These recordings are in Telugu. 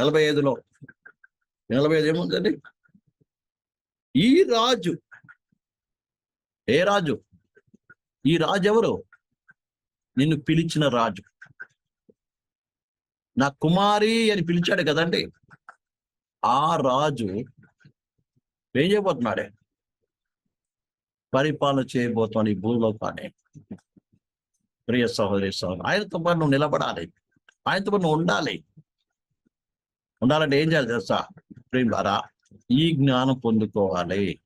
నలభై ఐదులో నలభై ఐదు ఏముందండి ఈ రాజు. ఏ రాజు? ఈ రాజు ఎవరు నిన్ను పిలిచిన రాజు. నా కుమారి అని పిలిచాడు కదండి. ఆ రాజు ఏం చేయబోతున్నాడే? పరిపాలన చేయబోతున్నాడు ఈ భూలోకాన్ని. ప్రియ సహోదరి సహోదరు ఆయనతో పాటు నువ్వు నిలబడాలి. ఆయనతో పాటు నువ్వు ఉండాలి. ఉండాలంటే ఏం చేయాలి తెలుసా? ప్రేమలారా ఈ జ్ఞానం పొందుకోవాలి.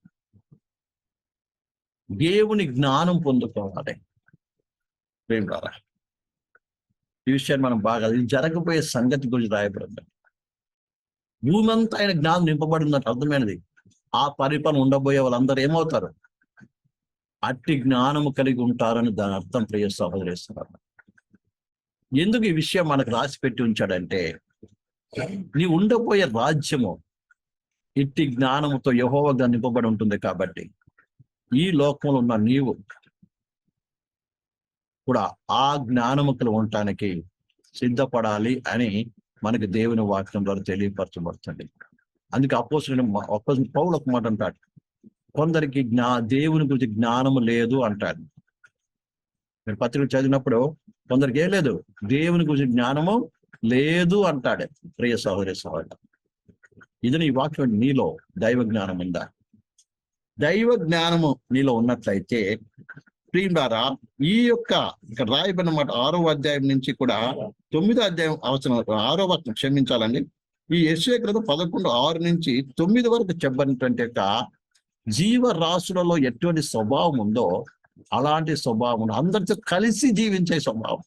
దేవుని జ్ఞానం పొందుకోవాలి. ప్రేమలారా ఈ విషయాన్ని మనం బాగా ఇది జరగబోయే సంగతి గురించి రాయబడింది. భూమి అంతా ఆయన జ్ఞానం నింపబడిందంటే అర్థమైనది ఆ పరిపాలన ఉండబోయే వాళ్ళందరూ ఏమవుతారు? అట్టి జ్ఞానము కలిగి ఉంటారని దాని అర్థం ప్రియ సహోదరిస్తున్నారు ఎందుకు ఈ విషయం మనకు రాసి పెట్టి ఉంచాడంటే నీ ఉండబోయే రాజ్యము ఇట్టి జ్ఞానముతో యహోవగా నింపబడి ఉంటుంది కాబట్టి ఈ లోకంలో ఉన్న నీవు కూడా ఆ జ్ఞానముకులు ఉండటానికి సిద్ధపడాలి అని మనకి దేవుని వాక్యం ద్వారా తెలియపరచబడుతుంది. అందుకే అపోసిన పౌలు ఒక మాట అంటాడు. కొందరికి జ్ఞా దేవుని గురించి జ్ఞానము లేదు అంటాడు. మీరు పత్రిక చదివినప్పుడు కొందరికి ఏం లేదు? దేవుని గురించి జ్ఞానము లేదు అంటాడు. ప్రియ సహోదరి సహోదరు ఇది నీ వాక్యం నీలో దైవ జ్ఞానం ఉందా? దైవ జ్ఞానము నీలో ఉన్నట్లయితే ప్రియుడారా ఈ యొక్క ఇక్కడ రాయబడిన మాట ఆరో అధ్యాయం నుంచి కూడా తొమ్మిదో అధ్యాయం అవసరం ఆరో వచనం క్షమించాలండి. ఈ యశ్వ గ్రంథం పదకొండు ఆరు నుంచి తొమ్మిది వరకు చెప్పబడినటువంటి యొక్క జీవరాశులలో ఎటువంటి స్వభావం ఉందో అలాంటి స్వభావం అందరితో కలిసి జీవించే స్వభావం.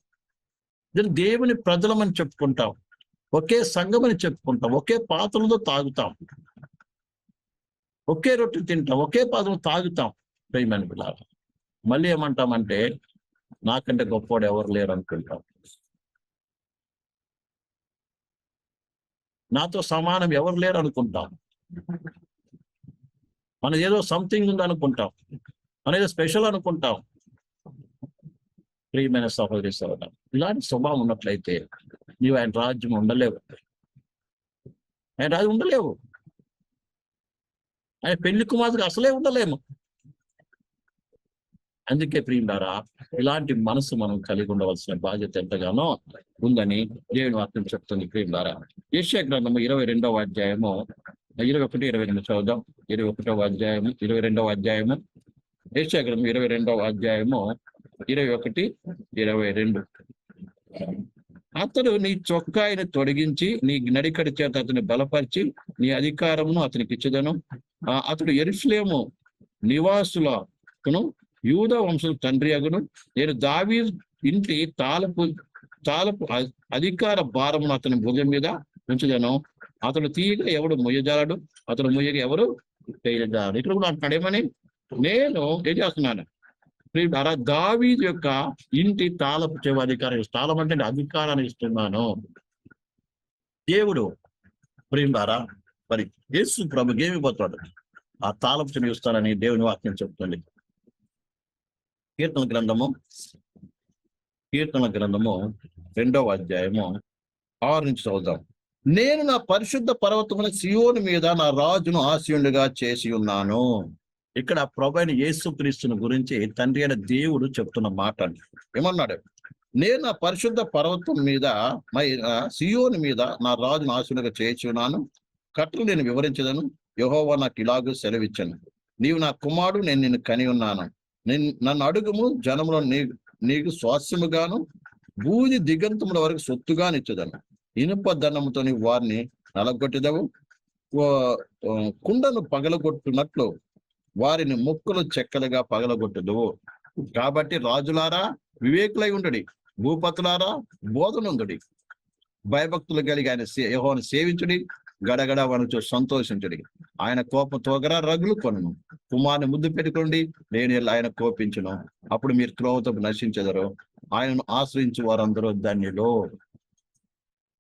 దీన్ని దేవుని ప్రజలమని చెప్పుకుంటాం. ఒకే సంఘమని చెప్పుకుంటాం. ఒకే పాత్రలతో తాగుతాం. ఒకే రొట్టె తింటాం. ఒకే పాత్రలు తాగుతాం. ప్రేమని పిల్లలు మళ్ళీ ఏమంటామంటే నాకంటే గొప్పవాడు ఎవరు లేరు అనుకుంటాం. నాతో సమానం ఎవరు లేరు అనుకుంటాం. మన ఏదో సంథింగ్ ఉంది అనుకుంటాం మన ఏదో స్పెషల్ అనుకుంటాం. ప్రియమైన సహోదరి సహోదరు ఇలాంటి స్వభావం ఉన్నట్లయితే నీవు ఆయన రాజ్యం ఉండలేవు. ఆయన రాజ్యం ఉండలేవు. ఆయన పెళ్ళి కుమార్తెకు అసలే ఉండలేము. అందుకే ప్రియులారా ఇలాంటి మనసు మనం కలిగి ఉండవలసిన బాధ్యత ఎంతగానో ఉందని దేవుని వాక్యం చెప్తుంది ప్రియులారా. ఏషియా గ్రంథము ఇరవై రెండవ అధ్యాయము ఇరవై ఒకటి ఇరవై రెండు చదువుదాం. ఇరవై ఒకటవ అధ్యాయము ఇరవై రెండవ అధ్యాయము ఏషియా గ్రంథం ఇరవై రెండవ అధ్యాయము ఇరవై ఒకటి ఇరవై రెండు. అతడు నీ చొక్కాయిని తొలగించి నీ నడికడి చేత అతని బలపరిచి నీ అధికారమును అతనికి ఇచ్చదను. అతడు ఎరుసలేము నివాసులను యూద వంశం తండ్రి అగును. నేను దావీ ఇంటి తాలపు తాలపు అధికార భారమును అతని భుజం మీద ఉంచుదను. అతడు తీయగా ఎవడు మొయ్యజాలడు? అతడు మొయ్యగా ఎవరు? చేయజాలడు ఇక్కడ కూడా అంటున్నాడు ఏమని? నేను ఏం చేస్తున్నాను? ప్రియులారా, దావీదు యొక్క ఇంటి తాళపు చెవి అధికారం తాళం అంటే అధికారాన్ని ఇస్తున్నాను. దేవుడు ప్రియుడారా మరి యేసు ప్రభు ఏమి పోతాడు ఆ తాళపు చెవి ఇస్తానని దేవుని వాక్యం చెప్తుంది కీర్తన గ్రంథము కీర్తన గ్రంథము రెండవ అధ్యాయము ఆరు నుంచి చదువుదాం. నేను నా పరిశుద్ధ పర్వతమున సియోని మీద నా రాజును ఆశయుడిగా చేసి ఉన్నాను. ఇక్కడ ప్రభు అయిన యేసు క్రీస్తుని గురించి తండ్రి అయిన దేవుడు చెప్తున్న మాట ఏమన్నాడు? నేను నా పరిశుద్ధ పర్వతం మీద మై ఆ, మీద నా రాజును ఆశయుండుగా చేసి ఉన్నాను కట్టలు నేను వివరించదను. యెహోవా నాకు ఇలాగూ సెలవిచ్చాను. నీవు నా కుమారుడు నేను నిన్ను కని ఉన్నాను. నేను నన్ను అడుగుము జనములో నీ నీకు స్వాస్యముగాను బూది దిగంతముల వరకు సొత్తుగా నిచ్చదను ఇనుప దండముతో వారిని నలగొట్టెదవు. కుండను పగలగొట్టునట్లు వారిని ముక్కులు చెక్కలుగా పగలగొట్టదు. కాబట్టి రాజులారా వివేకులై ఉండడి. భూపతులారా బోధనుందుడి భయభక్తులు కలిగి ఆయన యహోను సేవించుడి. గడగడ వనచు సంతోషించుడి. ఆయన కోపం తోగరా రగులు కొను కుమార్ని ముద్దు పెట్టుకోండి. నేను ఆయన కోపించను. అప్పుడు మీరు త్రోవతో నశించదరు. ఆయనను ఆశ్రయించు వారందరూ ధన్యులు.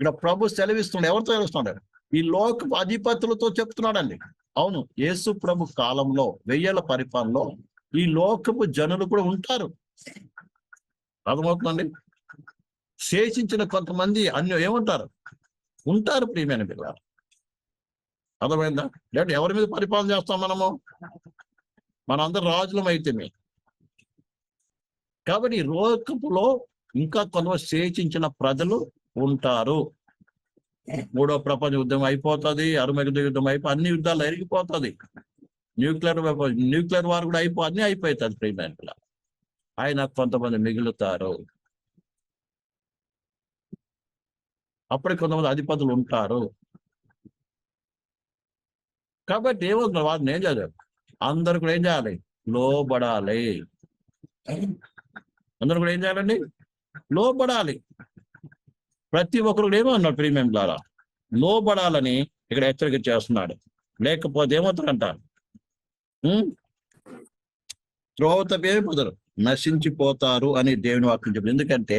ఇక్కడ ప్రభు సెలవిస్తున్నాడు. ఎవరితో సెలవిస్తున్నాడు? ఈ లోక అధిపతులతో చెప్తున్నాడండి. అవును యేసు ప్రభు కాలంలో వెయ్యల పరిపాలనలో ఈ లోకపు జనులు కూడా ఉంటారు. అర్థమవుతుందండి? శేషించిన కొంతమంది అన్య ఏమంటారు? ఉంటారు ప్రియమైన పిల్లలు అర్థమైందా? లేదంటే ఎవరి మీద పరిపాలన చేస్తాం మనము? మనందరం రాజులం అయితే కాబట్టి ఈ లోకపులో ఇంకా కొంత శేషించిన ప్రజలు ఉంటారు. మూడో ప్రపంచ యుద్ధం అయిపోతుంది అరుమగ యుద్ధం అయిపో అన్ని యుద్ధాలు ఎరిగిపోతుంది. న్యూక్లియర్ వెపన్ న్యూక్లియర్ వార్ కూడా అయిపో అన్ని అయిపోతుంది ప్రియమైన ఆయన కొంతమంది మిగులుతారు. అప్పటికి కొంతమంది అధిపతులు ఉంటారు. కాబట్టి ఏమవుతుంది వారిని ఏం చేయాలి? అందరు కూడా ఏం చేయాలి? లోబడాలి. అందరూ కూడా ఏం చేయాలండి? లోబడాలి. ప్రతి ఒక్కరు కూడా ఏమో అన్నాడు ప్రీమియం ద్వారా. లోబడాలని ఇక్కడ హెచ్చరిక చేస్తున్నాడు. లేకపోతే ఏమవుతారంట త్రోవత ఏమైపోతారు నశించిపోతారు అని దేవుని వాక్యం చెప్పారు ఎందుకంటే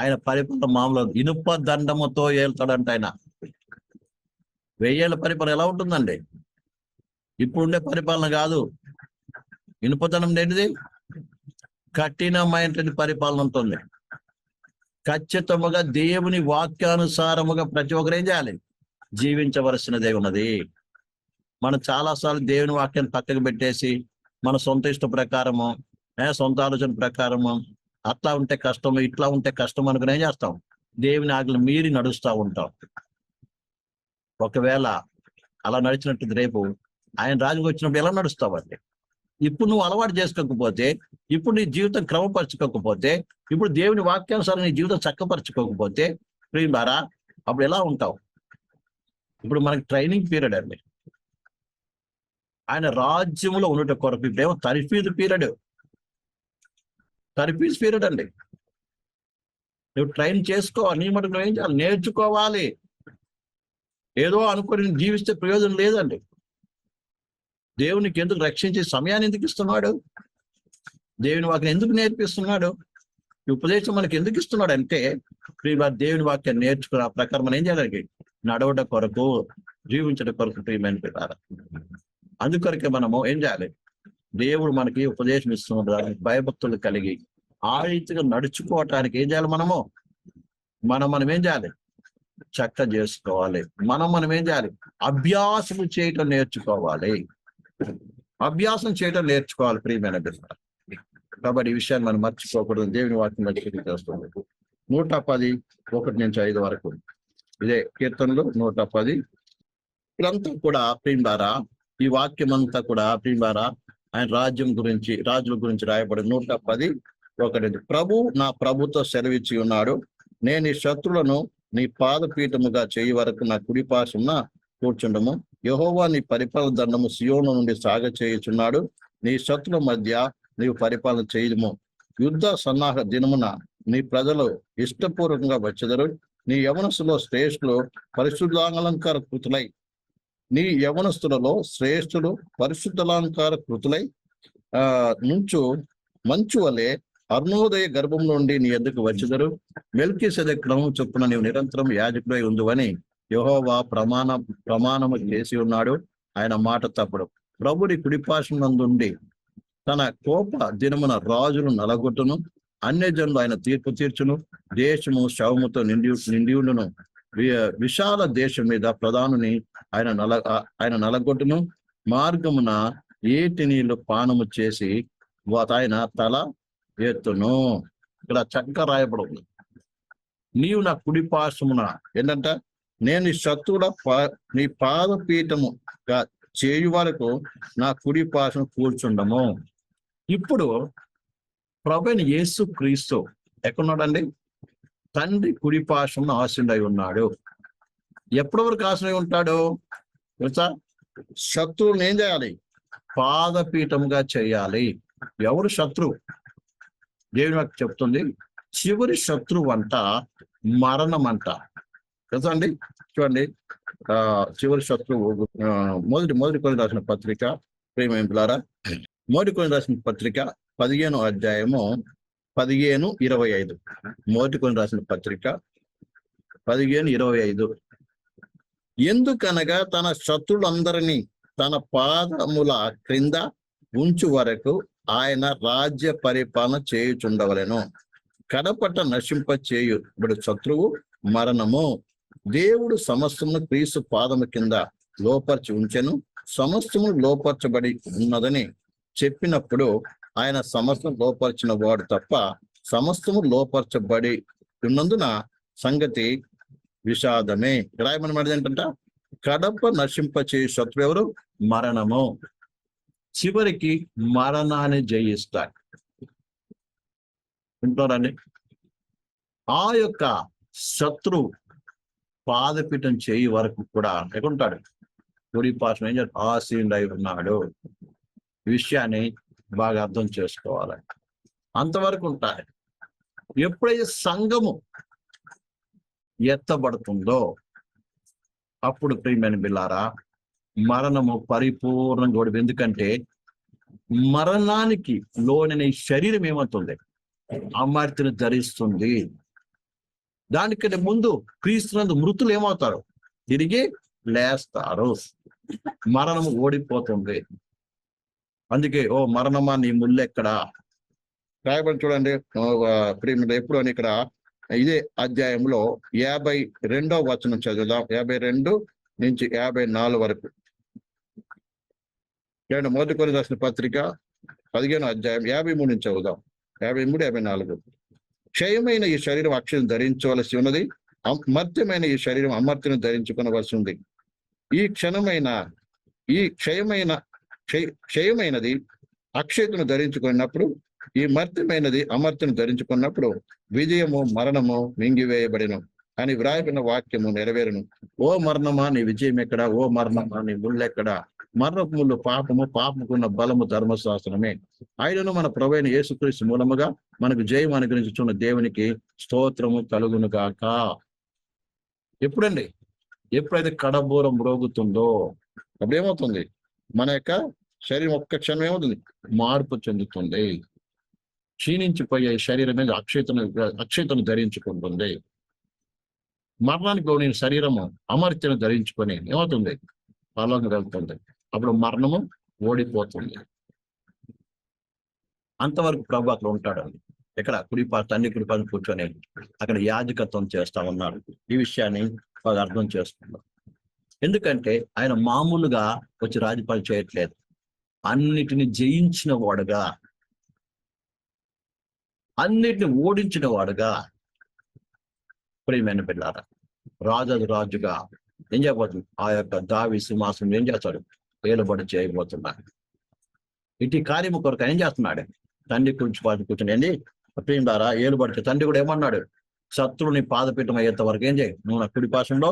ఆయన పరిపాలన మామూలు ఇనుప దండముతో ఏళ్తాడంట ఆయన. వెయ్యేళ్ళ పరిపాలన ఎలా ఉంటుందండి? ఇప్పుడుండే పరిపాలన కాదు. ఇనుప దండం ఏంటిది కఠినమైనటువంటి పరిపాలన ఉంటుంది. ఖచ్చితముగా దేవుని వాక్యానుసారముగా ప్రతి ఒక్కరు ఏం చేయాలి? జీవించవలసినదే ఉన్నది. మనం చాలాసార్లు దేవుని వాక్యాన్ని పక్కకు పెట్టేసి మన సొంత ఇష్ట ప్రకారము సొంత ఆలోచన ప్రకారము అట్లా ఉంటే కష్టం ఇట్లా ఉంటే కష్టం అనుకుని ఏం చేస్తాం? దేవుని ఆజ్ఞలు మీరి నడుస్తూ ఉంటాం. ఒకవేళ అలా నడిచినట్టు రేపు ఆయన రాజుకు వచ్చినప్పుడు ఎలా నడుస్తామండి ఇప్పుడు నువ్వు అలవాటు చేసుకోకపోతే ఇప్పుడు నీ జీవితం క్రమపరచుకోకపోతే ఇప్పుడు దేవుని వాక్యానుసారం నీ జీవితం చక్కపరచుకోకపోతే ప్రియులారా అప్పుడు ఎలా ఉంటావు? ఇప్పుడు మనకి ట్రైనింగ్ పీరియడ్ అండి. ఆయన రాజ్యంలో ఉండట కొరకు ఇప్పుడేమో తర్ఫీదు పీరియడ్ తర్ఫీజ్ పీరియడ్ అండి. నువ్వు ట్రైన్ చేసుకోవాలి నీ మటుకు ఏం చేయాలి? నేర్చుకోవాలి. ఏదో అనుకుని జీవిస్తే ప్రయోజనం లేదండి. దేవునికి ఎందుకు రక్షించే సమయాన్ని ఎందుకు ఇస్తున్నాడు? దేవుని వాక్యం ఎందుకు నేర్పిస్తున్నాడు? ఈ ఉపదేశం మనకి ఎందుకు ఇస్తున్నాడు అంటే దేవుని వాక్యాన్ని నేర్చుకున్న ఆ ప్రకారం మనం ఏం చేయాలి నడవడ కొరకు జీవించడం కొరకు ప్రియమైన పిల్లారా అందుకొరకే మనము ఏం చేయాలి? దేవుడు మనకి ఉపదేశం ఇస్తున్నాడు భయభక్తులు కలిగి ఆ రీతిగా నడుచుకోవటానికి ఏం చేయాలి మనము? మనం మనం ఏం చేయాలి? చక్క చేసుకోవాలి. మనం మనం ఏం చేయాలి? అభ్యాసం చేయటం నేర్చుకోవాలి. అభ్యాసం చేయడం నేర్చుకోవాలి ప్రియమైన బిడ్డ కాబట్టి ఈ విషయాన్ని మనం మర్చిపోకూడదు. దేవుని వాక్యం మర్చిపోయి చేస్తుంది నూట పది ఒకటి నుంచి ఐదు వరకు. ఇదే కీర్తనలు నూట పది. ఇదంతా కూడా ప్రియులారా ఈ వాక్యం అంతా కూడా ప్రియులారా ఆయన రాజ్యం గురించి రాజుల గురించి రాయబడి నూట పది ఒకటి ప్రభు నా ప్రభుతో సెలవిచ్చి ఉన్నాడు. నేను ఈ శత్రులను నీ పాదపీఠముగా చేయి వరకు నా కుడిపాసున్న కూర్చుండము. యహోవా నీ పరిపాలన దండము సియోను నుండి సాగ చేయుచున్నాడు. నీ శత్రుల మధ్య నీవు పరిపాలన చేయము యుద్ధ సన్నాహ దినమున నీ ప్రజలు ఇష్టపూర్వకంగా వచ్చెదరు. నీ యవనస్తులో శ్రేష్ఠులు పరిశుద్ధాలంకార కృతులై నీ యవనస్తులలో శ్రేష్ఠులు పరిశుద్ధాలంకార కృతులై ఆ నుంచు మంచు వలె అరుణోదయ గర్భం నుండి నీ ఎద్దుకు వచ్చెదరు. మెల్కి సెదక్రమం చొప్పున నీవు నిరంతరం యాజకుడై ఉందువని యహోవా ప్రమాణ ప్రమాణము చేసి ఉన్నాడు. ఆయన మాట తప్పడు. ప్రభుడి కుడిపాశం తన కోప దినమున రాజును నలగొట్టును అన్యజనులు ఆయన తీర్పు తీర్చును దేశము శవముతో నిండి నిండియుండును వి- విశాల దేశం మీద ప్రధానుని ఆయన నల ఆయన నలగొట్టును. మార్గమున ఏటి నీళ్ళు పానము చేసి వా- ఆయన తల ఎత్తును. ఇక్కడ చక్క రాయబడి నీవు నా కుడి ఏంటంట నేను శత్రుడ శత్రువుల పా- నీ పాదపీఠముగా చేయు వరకు నా కుడి పాశం కూర్చుండము ఇప్పుడు ప్రభుని యేసు క్రీస్తు ఎక్కడున్నాడండి? తండ్రి కుడి పాశమును ఆశుడై ఉన్నాడు. ఎప్పటి వరకు ఆశనై ఉంటాడు? తెలుసా? శత్రువుని ఏం చేయాలి? పాదపీఠముగా చేయాలి. ఎవరు శత్రువు? దేవుని నాకు చెప్తుంది. చివరి శత్రువు అంట మరణం అంట. తెలుసా అండి? చూడండి. ఆ చివరి శత్రువు మొదటి మొదటి కొన్ని రాసిన పత్రిక ప్రేమింపులారా మొదటి కొన్ని రాసిన పత్రిక పదిహేను అధ్యాయము పదిహేను ఇరవై ఐదు. మొదటి కొన్ని రాసిన పత్రిక పదిహేను ఇరవై ఐదు. ఎందుకనగా తన శత్రులందరినీ తన పాదముల క్రింద ఉంచు వరకు ఆయన రాజ్య పరిపాలన చేయుచుండవలెను. కడపట నశింప చేయు ఇప్పుడు శత్రువు మరణము. దేవుడు సమస్తమును క్రీస్తు పాదము కింద లోపర్చి ఉంచెను. సమస్తము లోపరచబడి ఉన్నదని చెప్పినప్పుడు ఆయన సమస్తం లోపరిచిన వాడు తప్ప సమస్తము లోపరచబడి ఉన్నందున సంగతి విషాదమే. రాయమని ఏంటంట? కడప నశింపచే శత్రు ఎవరు? మరణము. చివరికి మరణాన్ని జయిస్తాడు. వింటారండి ఆ యొక్క శత్రు పాదపీఠం చేయి వరకు కూడా ఎక్కడుంటాడు కుడి పాసం ఏం చేస్తాడు? ఆశీనుడై ఉన్నాడు. విషయాన్ని బాగా అర్థం చేసుకోవాలి అంతవరకు ఉంటాయి ఎప్పుడైతే సంఘము ఎత్తబడుతుందో అప్పుడు ప్రియమైన బిల్లారా మరణము పరిపూర్ణంగా కూడా ఎందుకంటే మరణానికి లోనైన శరీరం ఏమవుతుంది? అమర్తిని ధరిస్తుంది. దానికంటే ముందు క్రీస్తునందు మృతులు ఏమవుతారు? తిరిగి లేస్తారు. మరణము ఓడిపోతుంది. అందుకే ఓ మరణమా నీ ముల్లెక్కడా రాయబడి చూడండి ఓ, ఎప్పుడు అని ఇక్కడ ఇదే అధ్యాయంలో యాభై రెండో వచనం చదువుదాం. యాభై రెండు నుంచి యాభై నాలుగు వరకు. ఏమంటే మొదటి కొని రాసిన పత్రిక పదిహేను అధ్యాయం యాభై మూడు నుంచి చదువుదాం. యాభై మూడు యాభై నాలుగు. క్షయమైన ఈ శరీరం అక్షయం ధరించవలసి ఉన్నది. మర్త్యమైన ఈ శరీరం అమర్త్యను ధరించుకునవలసి ఉంది. ఈ క్షణమైన ఈ క్షయమైన క్షయమైనది అక్షయతను ధరించుకున్నప్పుడు ఈ మర్త్యమైనది అమర్త్యను ధరించుకున్నప్పుడు విజయము మరణము మింగివేయబడిను అని వ్రాయబడిన వాక్యము నెరవేరును. ఓ మరణమా నీ విజయం ఎక్కడ? ఓ మరణమా నీ ముళ్ళెక్కడ మరణపు పాపము పాపముకున్న బలము ధర్మశాస్త్రమే. ఆయనను మన ప్రవైన యేసుక్రీస్తు మూలముగా మనకు జయం అనుగ్రహించున్న దేవునికి స్తోత్రము కలుగును గాక ఎప్పుడండి? ఎప్పుడైతే కడబూరం రోగుతుందో అప్పుడు ఏమవుతుంది మన యొక్క శరీరం ఒక్క క్షణం ఏమవుతుంది? మార్పు చెందుతుంది. క్షీణించిపోయే శరీరం మీద అక్షయతను అక్షయతను ధరించుకుంటుంది. మరణానికి లోని శరీరము అమర్త్యను ధరించుకొని ఏమవుతుంది? పరంగా వెళ్తుంది. అప్పుడు మరణము ఓడిపోతుంది. అంతవరకు ప్రభు అక్కడ ఉంటాడు ఇక్కడ కుడిపా తండ్రి కుడిపా కూర్చొని అక్కడ యాజకత్వం చేస్తా ఉన్నాడు. ఈ విషయాన్ని వాళ్ళు అర్థం చేసుకున్నాం ఎందుకంటే ఆయన మామూలుగా వచ్చి రాజపాలు చేయట్లేదు. అన్నిటిని జయించిన వాడుగా అన్నిటిని ఓడించిన వాడుగా ప్రియమైన పిల్లారా రాజు రాజుగా ఏం చేయబోతుంది ఆ యొక్క దావి సింహాసనం ఏం చేస్తాడు? ఏలుబడి చేయబోతున్నాడు ఇటు కార్యము కొరకు ఏం చేస్తున్నాడు? తండ్రి గురించి పాటు కూర్చొని ఏంది? ద్వారా ఏలుబడికి తండ్రి కూడా ఏమన్నాడు? శత్రువుని పాదపీఠం అయ్యేంత వరకు ఏం చేయి? నువ్వు నా కుడి పాశంలో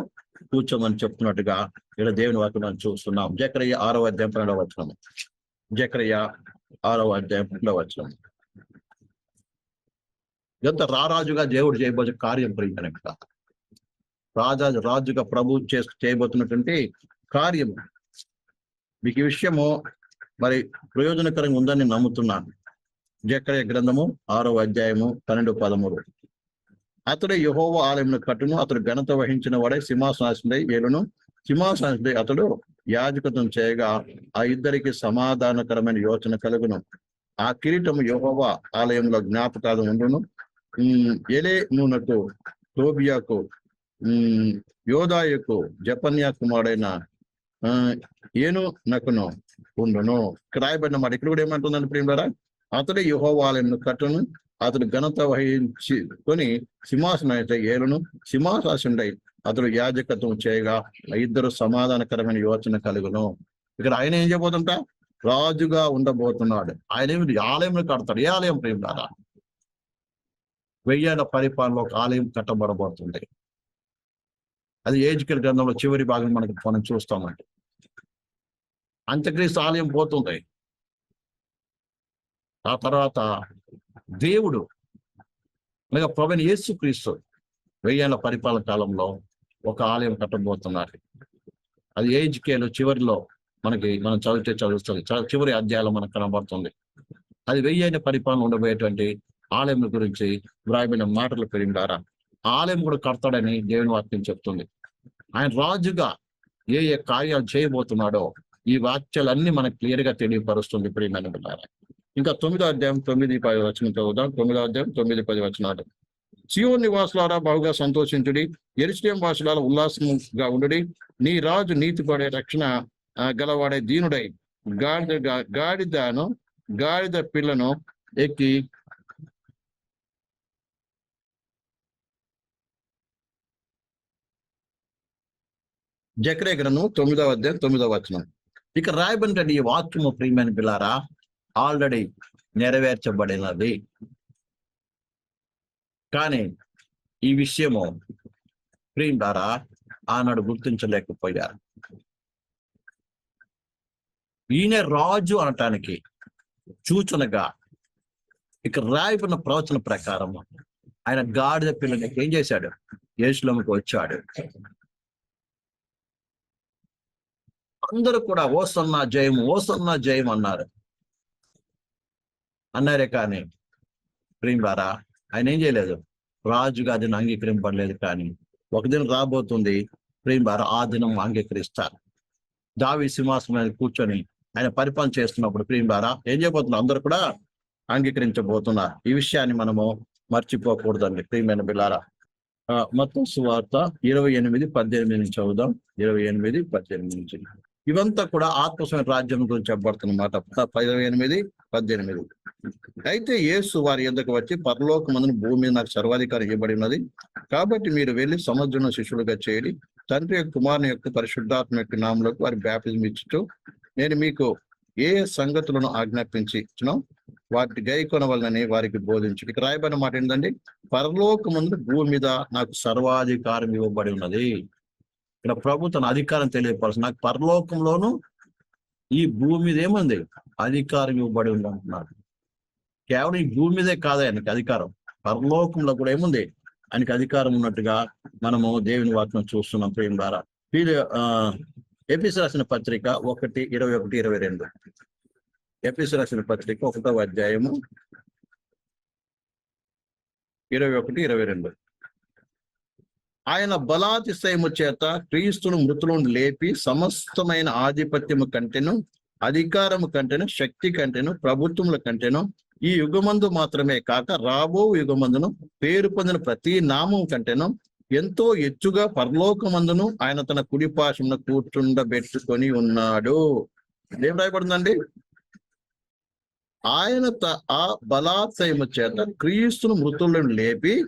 కూర్చోమని చెప్తున్నట్టుగా ఇక్కడ దేవుని వాక్యం మనం చూస్తున్నాం. జకరయ్య ఆరో అధ్యాయం పన్నెండవ వచనం జకరయ్య ఆరో అధ్యాయం పన్నెండవ వచనం ఎంత రారాజుగా దేవుడు చేయబోయే కార్యం ప్రియమైన రాజా రాజుగా ప్రభు చే చేయబోతున్నటువంటి కార్యము. మీకు ఈ విషయము మరి ప్రయోజనకరంగా ఉందని నేను నమ్ముతున్నాను. జకరయ్య గ్రంథము ఆరో అధ్యాయము పన్నెండు పదమూడు. అతడు యహోవ ఆలయంలో కట్టును అతడు ఘనత వహించిన వాడే సింహాసనాశుడై ఏలును సింహాసనాశుడై అతడు యాజకత్వం చేయగా ఆ ఇద్దరికి సమాధానకరమైన యోచన కలుగును. ఆ కిరీటము యహోవ ఆలయంలో జ్ఞాపకాలు ఉండును. ఉమ్, ఎలే నూనకు టోబియాకు ఉమ్, యోదాయకు జపన్యా కుమారుడైన ఏను నకును ఉండును. ఇక్కడ రాయబడిన మాట ఇక్కడ కూడా ఏమంటుందండి ప్రియులారా? అతడు యుహోవాలయంను కట్టును అతడు ఘనత వహించి కొని సింహాసనం ఏలును సింహాసాసుండై అతడు యాజకత్వం చేయగా ఇద్దరు సమాధానకరమైన యోచన కలుగును. ఇక్కడ ఆయన ఏం చేయబోతుంట? రాజుగా ఉండబోతున్నాడు. ఆయన ఏమి ఆలయం కడతాడు. ఏ ఆలయం ప్రేమిలారా వెయ్యేళ్ళ పరిపాలన ఒక ఆలయం కట్టబడబోతుంది. అది ఏజ్కల్ గ్రంథంలో చివరి భాగం మనకి మనం చూస్తామండి. అంత్యక్రీస్తు ఆలయం పోతుంది. ఆ తర్వాత దేవుడు అనగా ప్రవీణ యేసు క్రీస్తు వెయ్యేళ్ళ పరిపాలన కాలంలో ఒక ఆలయం కట్టబోతున్నారు. అది ఏజ్కేలో చివరిలో మనకి మనం చదివితే చదువుతుంది. చివరి అధ్యాయంలో మనకు కనబడుతుంది. అది వెయ్యైన పరిపాలన ఉండబోయేటువంటి ఆలయం గురించి వ్రాయబడిన మాటలు పెరిగినారా ఆలయం కూడా కడతాడని దేవుని వాక్యం చెప్తుంది. ఆయన రాజుగా ఏ ఏ కార్యాలు చేయబోతున్నాడో ఈ వాక్యాలన్నీ మనకు క్లియర్గా తెలియపరుస్తుంది. ప్రియమైన బిడ్డారా ఇంకా తొమ్మిదో అధ్యాయం తొమ్మిది పది వచనం చదువుదాం. తొమ్మిదో అధ్యాయం తొమ్మిది పది వచనాలు. సియోన్ నివాసులారా బాగుగా సంతోషించుడి. ఎరుసలేం వాసులారా ఉల్లాసంగా ఉండుడి. నీ రాజు నీతి పడే రక్షణ గలవాడే దీనుడై. గాడిద గాడిదను గాడిద పిల్లను ఎక్కి జకరే గ్రంథం తొమ్మిదవ అధ్యాయం తొమ్మిదవ వచనం. ఇక రాయబడిన ఈ వాక్యము ప్రియమైన పిల్లారా ఆల్రెడీ నెరవేర్చబడినది. కానీ ఈ విషయము ప్రియులారా ఆనాడు గుర్తించలేకపోయారు. ఈయన రాజు అనటానికి సూచనగా ఇక రాయబడిన ప్రవచన ప్రకారం ఆయన గాడిద పిల్లలకి ఏం చేశాడు? యేసులోకి వచ్చాడు. అందరూ కూడా ఓసన్న జయం ఓసన్న జయం అన్నారు. అన్నారే కానీ ప్రియులారా ఆయన ఏం చేయలేదు. రాజుగా అది అంగీకరింపడలేదు కానీ ఒక దినం రాబోతుంది ప్రియులారా ఆ దినం అంగీకరిస్తారు. దావి సింహాసనం మీద కూర్చొని ఆయన పరిపాలన చేస్తున్నప్పుడు ప్రియులారా ఏం చేయబోతున్నారు? అందరూ కూడా అంగీకరించబోతున్నారు. ఈ విషయాన్ని మనము మర్చిపోకూడదండి ప్రియమైన బిల్లారా ఆ, మొత్తం సువార్త ఇరవై ఎనిమిది పద్దెనిమిది నుంచి చదువుదాం. ఇరవై ఎనిమిది పద్దెనిమిది నుంచి. ఇవంతా కూడా ఆత్మస్వయం రాజ్యం గురించి చెప్పబడుతున్నమాట. ప- ఎనిమిది పద్దెనిమిది. అయితే యేసు వారి ఎందుకు వచ్చి పరలోకమందున భూమి మీద నాకు సర్వాధికారం ఇవ్వబడి ఉన్నది. కాబట్టి మీరు వెళ్ళి సముద్రం శిష్యులుగా చేయండి తండ్రి యొక్క కుమారుని యొక్క పరిశుద్ధాత్మ యొక్క నామలకు వారి బ్యాప్టిజం ఇచ్చుతూ నేను మీకు ఏ సంగతులను ఆజ్ఞాపించి ఇచ్చినో వాటి గై కొనవలనని వారికి బోధించు ఇక రాయబడిన మాట పరలోక మందు భూమి మీద నాకు సర్వాధికారం ఇవ్వబడి ఉన్నది. ఇక్కడ ప్రభు తన అధికారం తెలియపరచు నాకు పరలోకంలోను ఈ భూమి మీద ఏముంది? అధికారం ఇవ్వబడి ఉంది అంటున్నాడు. కేవలం ఈ భూమి మీదే కాదు ఆయనకి అధికారం. పరలోకంలో కూడా ఏముంది? ఆయనకి అధికారం ఉన్నట్టుగా మనము దేవుని వాక్యం చూస్తున్నాం ప్రేమ ద్వారా వీరు ఆ ఎపిసి రాసిన పత్రిక ఒకటి ఇరవై ఒకటి ఇరవై రెండు. ఎపిసి రాసిన పత్రిక ఒకటవ అధ్యాయము ఇరవై ఒకటి ఇరవై రెండు. ఆయన బలాతిశయము చేత క్రీస్తును మృతులను లేపి సమస్తమైన ఆధిపత్యము కంటేను అధికారము కంటేను శక్తి కంటెను ప్రభుత్వముల కంటేను ఈ యుగమందు మాత్రమే కాక రాబో యుగమందును పేరు పొందిన ప్రతి నామం కంటేను ఎంతో ఎత్తుగా పరలోకమందును ఆయన తన కుడి పాశమున కూర్చుండబెట్టుకొని ఉన్నాడు. ఏం రాయబడిందండి? ఆయన త- ఆ బలాత్సయము చేత క్రీస్తును మృతులను లేపి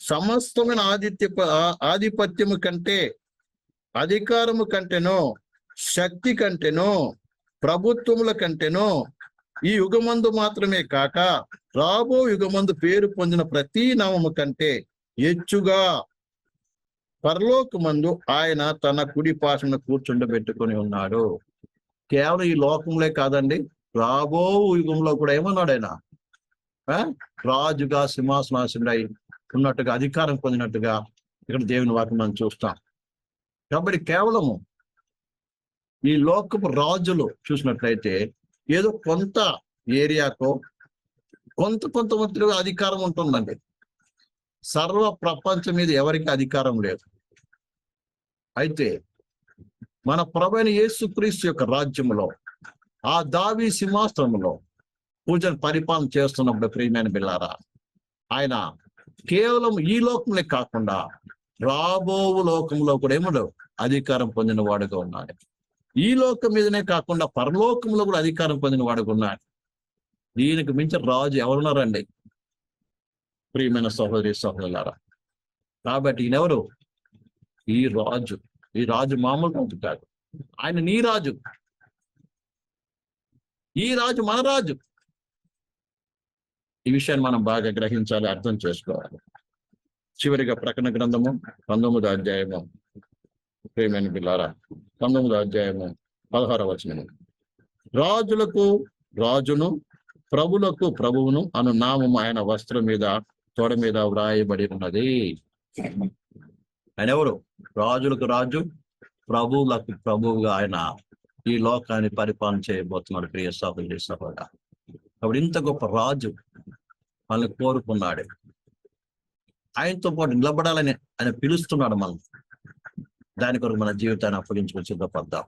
సమస్తమైన ఆదిత్య ఆధిపత్యము కంటే అధికారము కంటేనో శక్తి కంటేనో ప్రభుత్వముల కంటేనో ఈ యుగమందు మాత్రమే కాక రాబో యుగమందు పేరు పొందిన ప్రతి నామము కంటే ఎచ్చుగా పరలోకమందు ఆయన తన కుడి పాశను కూర్చుండబెట్టుకొని ఉన్నాడు కేవలం ఈ లోకంలో కాదండి రాబో యుగంలో కూడా ఏమన్నాడు ఆయన ఆ? రాజుగా సింహాసనాసుడై ఉన్నట్టుగా అధికారం పొందినట్టుగా ఇక్కడ దేవుని వాక్యం మనం చూస్తాం. కాబట్టి కేవలము ఈ లోకపు రాజులు చూసినట్లయితే ఏదో కొంత ఏరియాకో కొంత కొంత అధికారం ఉంటుందండి. సర్వ ప్రపంచం మీద ఎవరికి అధికారం లేదు. అయితే మన ప్రభైన యేసుక్రీస్తు యొక్క రాజ్యములో ఆ దావి సింహాసనంలో పూజను పరిపాలన చేస్తున్నప్పుడు ప్రియమైన బిల్లారా ఆయన కేవలం ఈ లోకంలో కాకుండా రాబో లోకంలో కూడా ఏమడు అధికారం పొందిన వాడుగా ఉన్నాడు. ఈ లోకం మీదనే కాకుండా పరలోకంలో కూడా అధికారం పొందిన వాడుగా ఉన్నాడు. దీనికి మించి రాజు ఎవరున్నారండి? ప్రియమైన సహోదరి సహోదరులారా కాబట్టి ఈయనెవరు ఈ రాజు. ఈ రాజు మామూలు రాజు కాదు. ఆయన నీ రాజు. ఈ రాజు మన రాజు. ఈ విషయాన్ని మనం బాగా గ్రహించాలి అర్థం చేసుకోవాలి. చివరిగా ప్రకటన గ్రంథము పంతొమ్మిదో అధ్యాయము. ప్రేమైన బిల్లారా పంతొమ్మిదో అధ్యాయము పదహార వచనము. రాజులకు రాజును ప్రభులకు ప్రభువును అను నామము ఆయన వస్త్రం మీద తోడ మీద వ్రాయబడి ఉన్నది. ఆయన ఎవరు? రాజులకు రాజు ప్రభువులకు ప్రభువుగా ఆయన ఈ లోకాన్ని పరిపాలన చేయబోతున్నాడు ప్రియ సహోదరి సహోదర. కాబట్టి ఇంత గొప్ప రాజు మనల్ని కోరుకున్నాడు. ఆయనతో పాటు నిలబడాలని ఆయన పిలుస్తున్నాడు మనం. దాని కొరకు మన జీవితాన్ని అప్పగించుకొని సిద్ధపడదాం.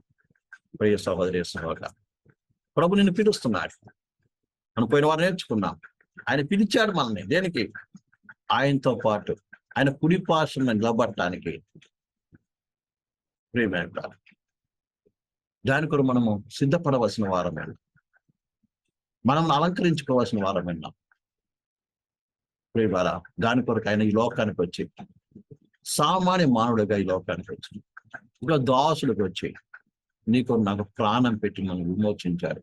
ప్రియ సహోదరి సహోదర ప్రభు నిన్ను పిలుస్తున్నాడు. మనం పోయిన వారు నేర్చుకున్నాం. ఆయన పిలిచాడు మనల్ని. దేనికి? ఆయనతో పాటు ఆయన కుడి పార్శ్వన నిలబడటానికి. దాని కొరకు మనము సిద్ధపడవలసిన వారమే. మనం అలంకరించుకోవాల్సిన వారమేనా ప్రేమారా దాని కొరకు ఆయన ఈ లోకానికి వచ్చి సామాన్య మానవుడిగా ఈ లోకానికి వచ్చి ఇంకా దాసులకు వచ్చి నీకు నాకు ప్రాణం పెట్టి మనం విమోచించాడు.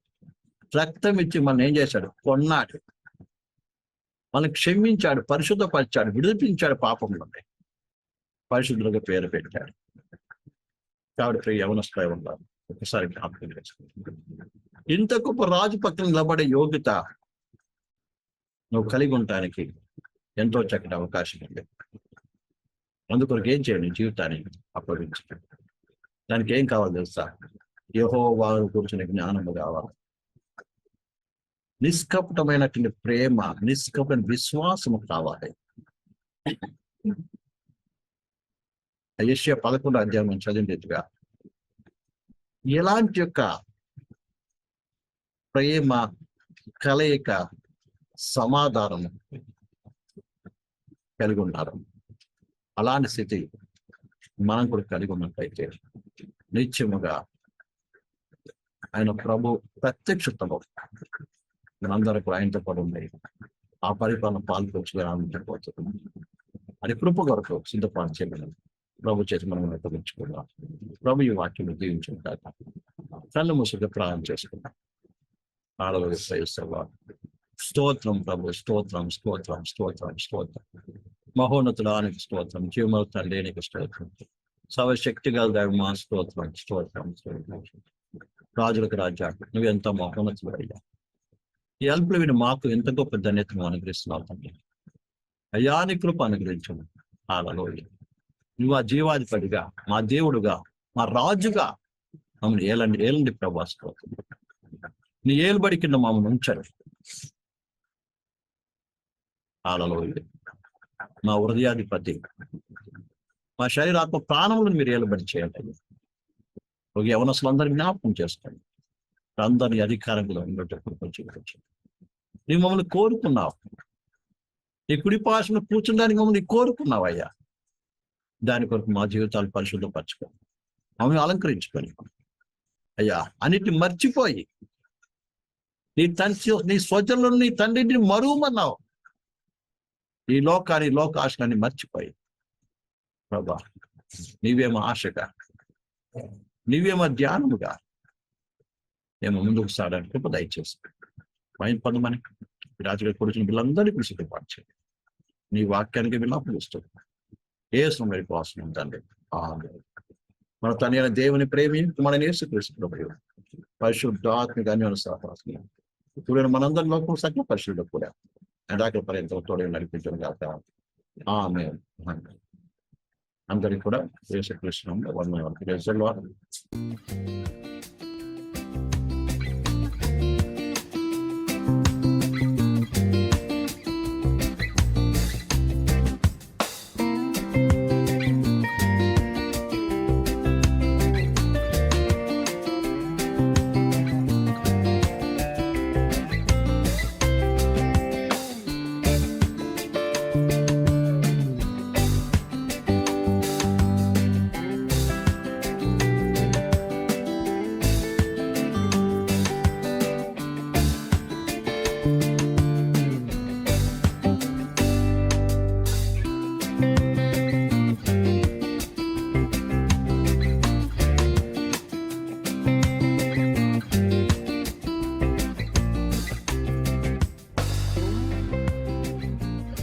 రక్తం ఇచ్చి మనం ఏం చేశాడు? కొన్నాడు. మనం క్షమించాడు పరిశుద్ధపరిచాడు విడిపించాడు పాపంలో పరిశుద్ధులకు పేరు పెట్టాడు. కాబట్టి యవనస్థాయి ఉండాలి. ఒకసారి జ్ఞాపకం చేసుకుంటాం ఇంత గొప్ప రాజు పక్కన నిలబడే యోగ్యత నువ్వు కలిగి ఉండటానికి ఎంతో చక్కటి అవకాశం ఉంది అందుకొరకు ఏం చేయండి జీవితాన్ని అప్పగించండి. దానికి ఏం కావాలి తెలుసా? యహో వారు కూర్చుని జ్ఞానము కావాలి. నిష్కపటమైనటువంటి ప్రేమ నిష్కపటమైన విశ్వాసము కావాలి. యశ్య పదకొండు అధ్యాయం చదివినట్టుగా ఎలాంటి యొక్క ప్రేమ కలయిక సమాధానం కలిగి ఉన్నారు అలాంటి స్థితి మనం కూడా కలిగి ఉన్నట్లయితే నిత్యముగా ఆయన ప్రభు ప్రత్యక్షతలో మనందరూ కూడా ఆయనతో పాటు ఉన్నాయి ఆ పరిపాలన పాల్గొచ్చు ఆనందించకపోతుంది అది కృప కొరకు సిద్ధపాటు ప్రభు చేతి మనం నిర్వహించుకుందాం ప్రభు ఈ వాక్యం దీవించుకుంటారు. కళ్ళు ముసుగా ప్రాణం చేసుకుందాం. ఆడవ ప్రయత్నం స్తోత్రం ప్రభు స్తోత్రం స్తోత్రం స్తోత్రం స్తోత్రం. మహోన్నతుడానికి స్తోత్రం జీవమవుతాను లేనికి స్తోత్రం. సర్వశక్తి గల దైవమా స్తోత్రం స్తోత్రం స్తోత్రం. రాజులకు రాజా నువ్వు ఎంత మహోన్నతులు అయ్యా ఈ అల్పులు విని మాకు ఎంత గొప్ప ధన్యతను అనుగ్రహిస్తున్నావు తండ్రి. అయ్యా నీ కృప అనుగ్రహించము. ఆలలో నువ్వు ఆ జీవాధిపతిగా మా దేవుడుగా మా రాజుగా మమ్మల్ని ఏలండి ఏలండి ప్రభాస్ నీ ఏలుబడి కింద మమ్మల్ని ఉంచారు. ఆలలోయ మా హృదయాధిపతి మా శరీరాత్మ ప్రాణములను మీరు ఏలుబడి చేయండి. ఒక యవనస్తులందరినీ జ్ఞాపకం చేసుకోండి. అందరినీ అధికారంలో ఉండేటప్పుడు నీవు మమ్మల్ని కోరుకున్నావు. నీ కుడి పాశను మమ్మల్ని కోరుకున్నావు అయ్యా. దాని కొరకు మా జీవితాలు పరిశుద్ధపరచుకో మమ్మల్ని అలంకరించుకొని అయ్యా అన్నిటి మర్చిపోయి నీ తండ్రి నీ స్వజనులను నీ తండ్రిని మరువమన్నావు. ఈ లోకాన్ని లోక మర్చిపోయి ప్రభా నీవేమో ఆశగా నీవేమో ధ్యానముగా మేము ముందుకు సాగడానికి కృప దయచేసి పైన పదమని రాజుగారి కూర్చుని వీళ్ళందరినీ కూడా పాటించండి నీ వాక్యానికి విలాపలుస్తుంది ఏ సమయం కోసం ఉందండి మన తన దేవుని ప్రేమి మన నేర్చుకృష్ణ పరిశుద్ధాత్మిక అన్యోన సహవాసం ఇప్పుడు మనందరి లోకం సకల పరిశుద్ధ కూడా. ఎండాకల పర్యంతం తోడే నడిపించడం కాక ఆమె అందరికి కూడా యేసుకృష్ణ వందనాలు. Praise the Lord.